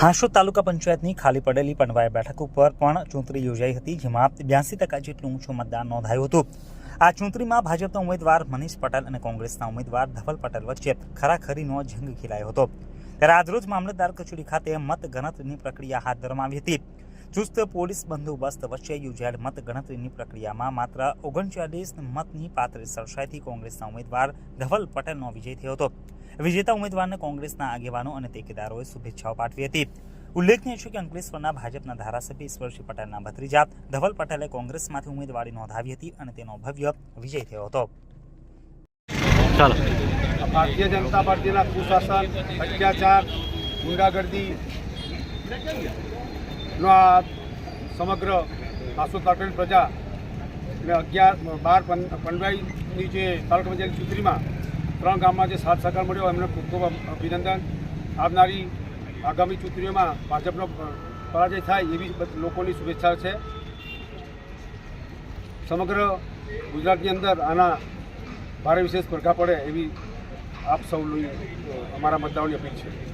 હાંસોદ તાલુકા પંચાયતની ખાલી પડેલી પંડવાય બેઠક ઉપર પણ ચૂંટણી યોજાઈ હતી, જેમાં બ્યાસી ટકા જેટલું ઊંચું મતદાન નોંધાયું હતું. આ ચૂંટણીમાં ભાજપના ઉમેદવાર મનીષ પટેલ અને કોંગ્રેસના ઉમેદવાર ધવલ પટેલ વચ્ચે ખરાખરીનો જંગ ખેલાયો હતો. ત્યારે આજરોજ મામલતદાર કચેરી ખાતે મત ગણતરીની પ્રક્રિયા હાથ ધરવામાં આવી હતી. ચુસ્ત પોલીસ બંદોબસ્ત વચ્ચે યોજાયેલ મત ગણતરીની પ્રક્રિયામાં માત્ર ઓગણચાલીસ મતની પાંત્રીસ સરસાઈથી કોંગ્રેસના ઉમેદવાર ધવલ પટેલનો વિજય થયો હતો. વિજેતા ઉમેદવારને કોંગ્રેસના આગેવાનો અને ટેકેદારોએ શુભેચ્છાઓ પાઠવી હતી. ઉલ્લેખનીય છે કે અંકલેશ્વરના ભાજપના ધારાસભ્ય ઈશ્વરસિંહ પટેલના ભત્રીજા ધવલ પટેલે કોંગ્રેસમાંથી ઉમેદવારી નોંધાવી હતી અને તેનો ભવ્ય વિજય થયો હતો. ચાલો. ભારતીય જનતા પાર્ટીના કુશાસન અત્યાચાર ગુંડાગર્દી. નો આ સમગ્ર આસો તાલુકાની પ્રજા ને અગિયાર, બાર પંડવાઈની જે તાલુકા પંચાયત ચૂંટણીમાં ત્રણ ગામમાં જે સાથ સહકાર મળ્યો, એમને ખૂબ ખૂબ અભિનંદન. આવનારી આગામી ચૂંટણીઓમાં ભાજપનો પરાજય થાય એવી લોકોની શુભેચ્છા છે. સમગ્ર ગુજરાતની અંદર આના ભારે વિશેષ પડઘા પડે એવી આપ સૌની અમારા મતદારોની અપીલ છે.